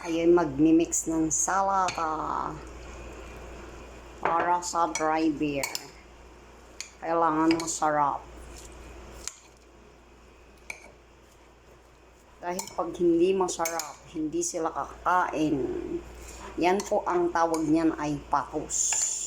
ay magmimix ng salata para sa dry beer. Kailangan masarap. Dahil pag hindi masarap, hindi sila kakain. Yan po ang tawag niyan ay patos.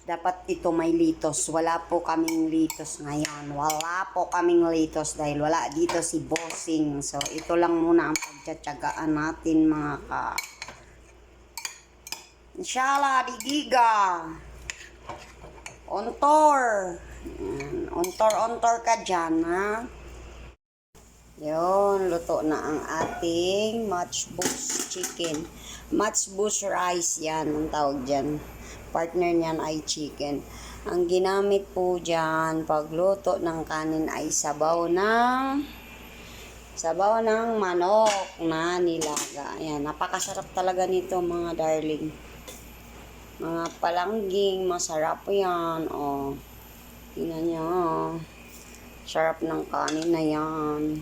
Dapat ito may litos. Wala po kaming litos ngayon. Wala po kaming litos dahil wala dito si Bossing. So, ito lang muna ang pagtsatsagaan natin mga ka. Inshallah, digiga. Ontor. Ontor-ontor ka dyan, ha? Yun, luto na ang ating match boost chicken. Match boost rice yan, ang tawag dyan. Partner niyan ay chicken. Ang ginamit po dyan, pagluto ng kanin ay sabaw ng sabaw ng manok na nilaga. Ayan, napakasarap talaga nito mga darling. Mga palangging, masarap yan. O, tingnan nyo. oh. Sarap ng kanin na yan.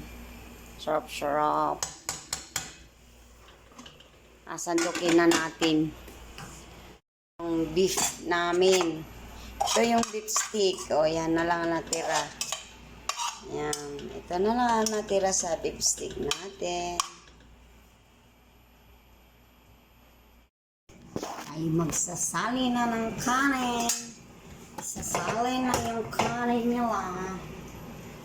Sarap-sarap. Asandukin na natin yung beef namin. Ito yung beef stick. O, yan na lang ang natira. Yan. Ito na lang ang natira sa beef stick natin. Ay magsasali na ng kanin. Sasali na yung kanin nila.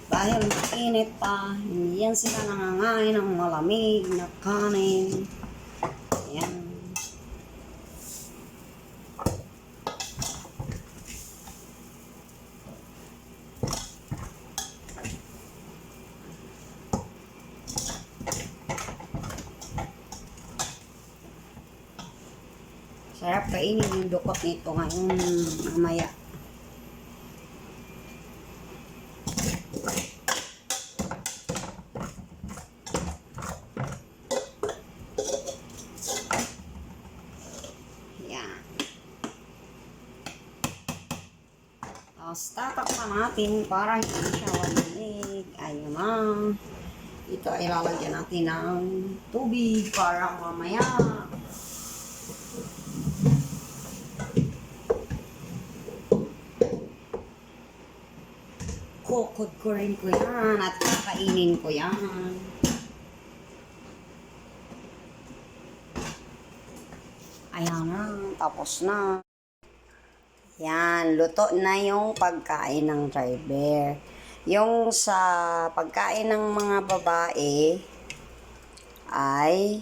Dahil mainit pa, hindi yan sila nangangain ng malamig na kanin. Ayan. Sarap kainin yung dukot nito ngayon mamaya. Yan. Tapos tatakpan natin para hindi siya walig. Ayun na. Ito ay lalagyan natin ng tubig para mamaya kukudkurin ko yan at kakainin ko yan. Ayan na, tapos na. Yan, luto na yung pagkain ng driver. Yung sa pagkain ng mga babae ay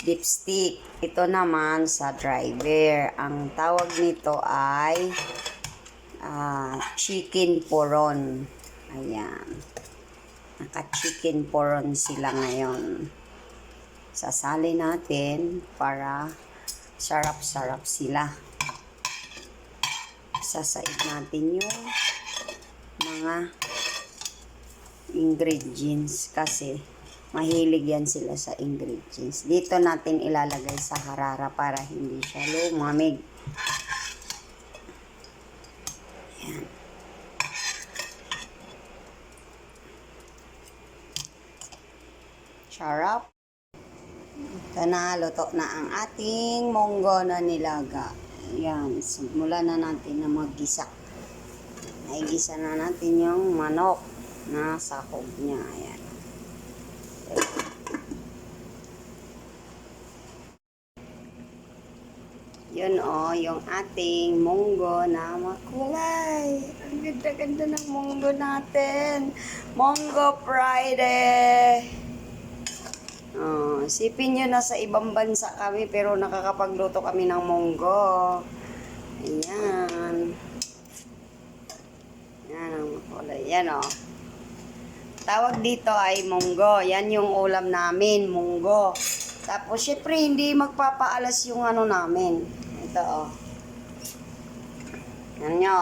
dipstick. Ito naman sa driver. Ang tawag nito ay ah, chicken poron. Ayan. Naka-chicken poron sila ngayon. Sasali natin para sarap-sarap sila. Sasaid natin yung mga ingredients kasi mahilig yan sila sa ingredients. Dito natin ilalagay sa harara para hindi siya lumamig. Yan. Sarap. Ito na, luto na ang ating monggo na nilaga. Yan, simulan na natin na maggisa. Naigisa na natin yung manok na sakog niya. Ayan. Yun o, oh, yung ating munggo na makulay. Ang ganda-ganda ng munggo natin. Munggo Friday. Oh, sipin nyo na sa ibang bansa kami pero nakakapagluto kami ng munggo. Ayan. Yan ang makulay. Yan o. Oh. Tawag dito ay munggo. Yan yung ulam namin, munggo. Tapos, syempre, hindi magpapaalas yung ano namin. Ito, oh. Yan nyo.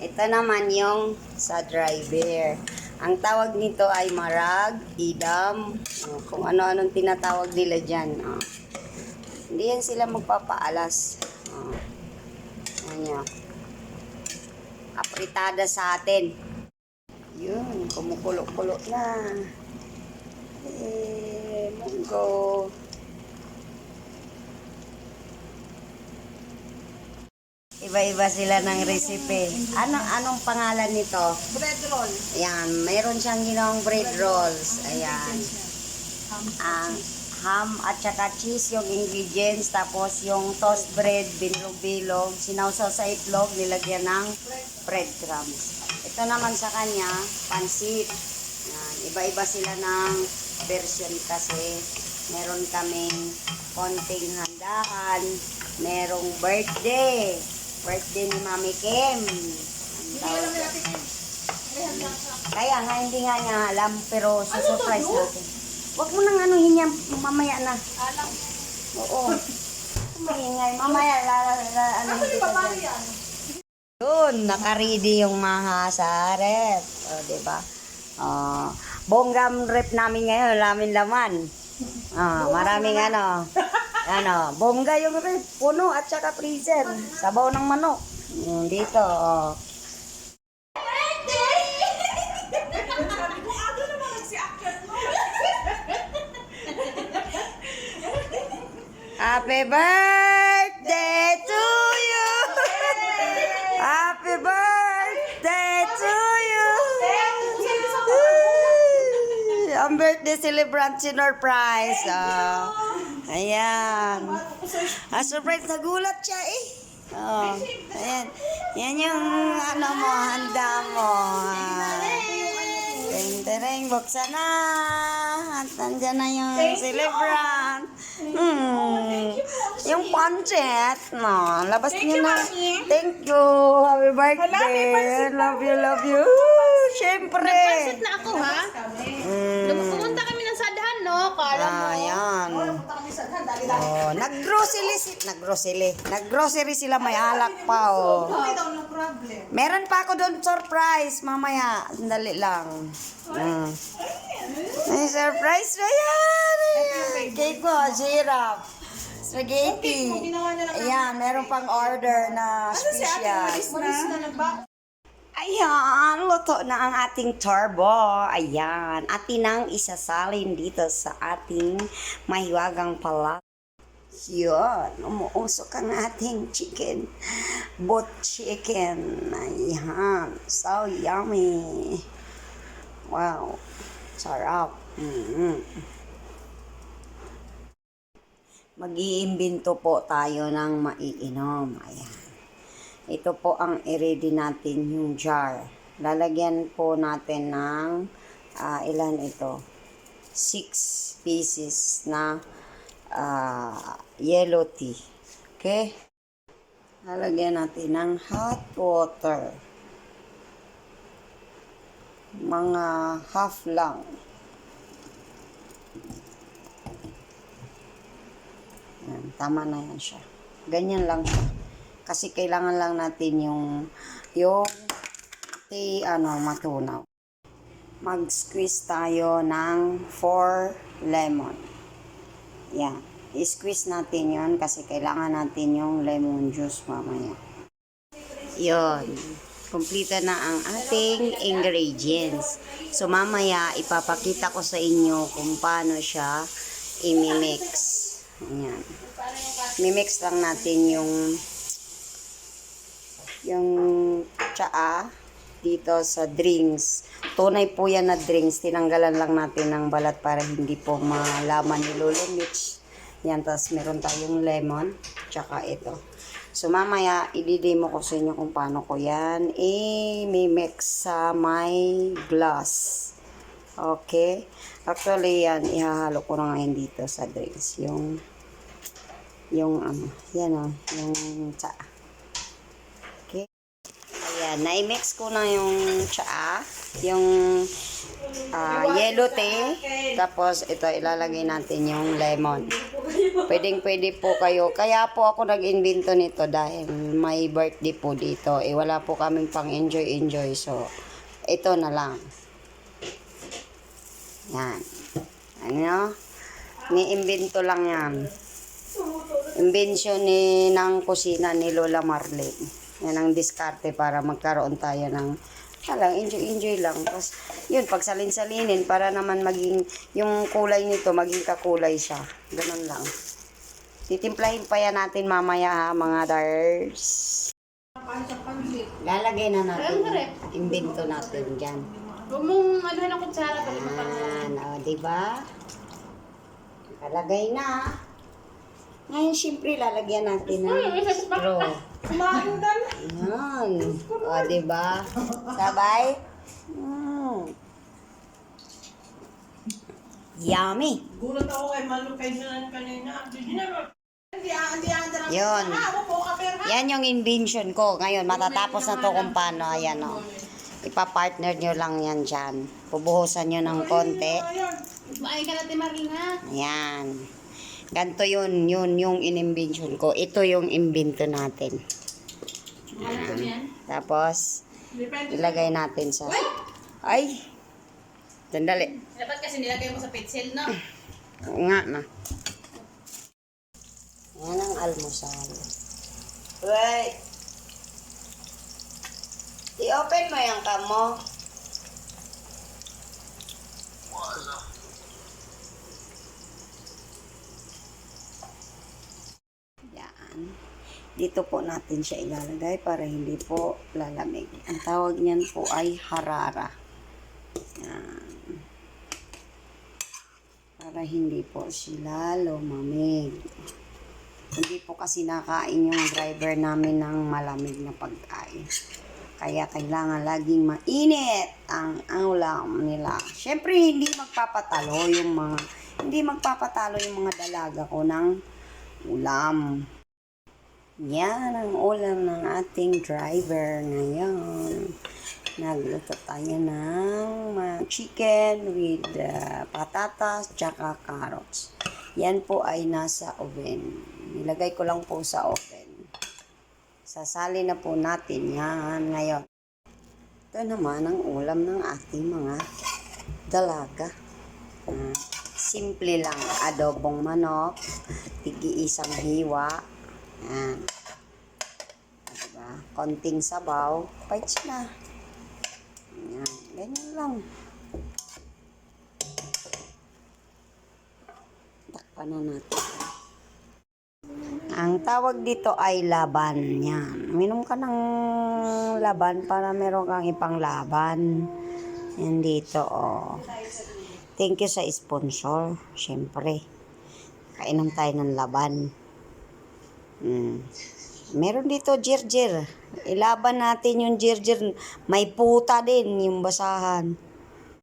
Ito naman yung sa dry beer. Ang tawag nito ay marag, idam, oh, kung ano-anong tinatawag nila dyan. Oh. Hindi yan sila magpapaalas. Yan nyo. Apritada sa atin. Yun. kumukulo-kulo na. Eh, munggo. Iba-iba sila ng recipe. Ano anong pangalan nito? Bread roll. Ayan, mayroon siyang ginawang bread rolls. Ayan. Ang ham at saka cheese yung ingredients. Tapos yung toast bread, bilog-bilog. Sinawsaw sa itlog, nilagyan ng breadcrumbs. Ito naman sa kanya, pansit. Iba-iba sila ng version kasi meron kaming konting handaan. Merong birthday. Birthday ni Mami Kim. Kaya nga, hindi nga niya alam, pero susurprise natin. Huwag mo nang ano yan, mamaya na. Alam. Oo. Maingay, mamaya, la, la, ano Paano dyan. yan? Yun, naka-ready yung mga sa rep. O, di ba? Oh, bonggam rep namin ngayon, namin laman. Ah, maraming ano. Ano, bongga yung rep, puno at saka freezer. Sabaw ng manok. Mm, dito, oh. Happy birthday to you! Happy birthday to you! Ang birthday celebrant sinurprise. Oh. Ayan. Ah, surprise, nagulat siya eh. Oh, ayan. Yan yung ano mo, handa mo. Ah. Ting, tereng, buksan na. At nandyan na yung celebrant. Hmm. Yung pancit. No, labas niyo na. Thank you. Happy birthday. Love you, love you. Siyempre. Pansit na ako, ha? Mm. Pumunta kami ng Sadhan, no? Kala mo. Ayan. Oh, nag-grocery si nag-grocery. Nag-grocery sila may alak pa oh. Meron pa ako doon surprise mamaya. Sandali lang. Mm. May surprise na yan. Ayan. Cake mo, syrup. Spaghetti. Ayan, meron pang order na Ano special. Ayan, luto na ang ating turbo. Ayan, atin ang isasalin dito sa ating mahiwagang palat. Yun, umuusok ang ating chicken. Bot chicken. Ayan, so yummy. Wow, sarap. mm Mag-iimbento po tayo ng maiinom. Ayan. Ito po ang i-ready natin yung jar. Lalagyan po natin ng ah, ilan ito? 6 pieces na ah, yellow tea. Okay? Lalagyan natin ng hot water. Mga half lang. Yan, tama na yan siya. Ganyan lang siya. Kasi kailangan lang natin yung yung tea ano matunaw. Mag-squeeze tayo ng 4 lemon. Yan. I-squeeze natin yon kasi kailangan natin yung lemon juice mamaya. Yon. Kumplita na ang ating ingredients. So mamaya ipapakita ko sa inyo kung paano siya i-mix. Ayan. Mimix lang natin yung yung tsaa dito sa drinks. Tunay po yan na drinks. Tinanggalan lang natin ng balat para hindi po malaman ni Lolo Mitch. Yan, tapos meron tayong lemon. Tsaka ito. So, mamaya, ididemo ko sa inyo kung paano ko yan i-mix sa my glass. Okay? Actually, yan, ihahalo ko na ngayon dito sa drinks. Yung, yung, ano, yan o, yung tsaa. Ayan, na-mix ko na yung tsaa, yung ah, yellow tea, tapos ito ilalagay natin yung lemon. Pwedeng pwede po kayo. Kaya po ako nag-invento nito dahil may birthday po dito. Eh wala po kaming pang enjoy enjoy. So, ito na lang. Yan. Ano? Ni-invento lang yan. Invention ni ng kusina ni Lola Marlene. Yan ang diskarte para magkaroon tayo ng lang, enjoy-enjoy lang. Tapos, yun, pag salin-salinin, para naman maging, yung kulay nito, maging kakulay siya. Ganun lang. Titimplahin pa yan natin mamaya ha, mga dars. Lalagay na natin. Imbento natin dyan. Huwag mong ano ng kutsara. Balik mo pa. Yan, o, diba? Lalagay na. Ngayon, syempre, lalagyan natin ng straw. Yan. O, diba? Sabay? Mm. Yummy. Gulat ako kay Malu kay Janan kanina. Hindi na. Hindi hindi anda lang. Yun. Ah. Yan yung invention ko. Ngayon, matatapos na to kung paano. Ayan, o. Ipa-partner nyo lang yan dyan. Pubuhusan nyo ng konti. Kumain ka natin, Marlene, ha? Ayan. Ganto yun, yun yung in-invention ko. Ito yung invento natin. Yan. Tapos, ilagay natin sa... Ay! Sandali. Dapat kasi nilagay mo sa pencil, no? Nga na. Yan ang almusal. Wait! I-open mo yung kamo. Dito po natin siya ilalagay para hindi po lalamig. Ang tawag niyan po ay harara. Yan. Para hindi po sila lumamig. Hindi po kasi nakain yung driver namin ng malamig na pagkain. Kaya kailangan laging mainit ang ang ulam nila. Siyempre, hindi magpapatalo yung mga hindi magpapatalo yung mga dalaga ko ng ulam. Yan ang ulam ng ating driver ngayon. Nagluto tayo ng chicken with uh, patatas tsaka carrots. Yan po ay nasa oven. Nilagay ko lang po sa oven. Sasali na po natin yan ngayon. Ito naman ang ulam ng ating mga dalaga. Ah, simple lang. Adobong manok, tigi-isang hiwa, yan. Diba? Konting sabaw, bites na. Yan. Ganyan lang. Takpan na natin. Ang tawag dito ay laban. Yan. Minom ka ng laban para meron kang ipang laban. Yan dito, oh. Thank you sa sponsor. Siyempre. Kainom tayo ng laban. Mm. Meron dito jirjir. Ilaban natin yung jirjir. May puta din yung basahan.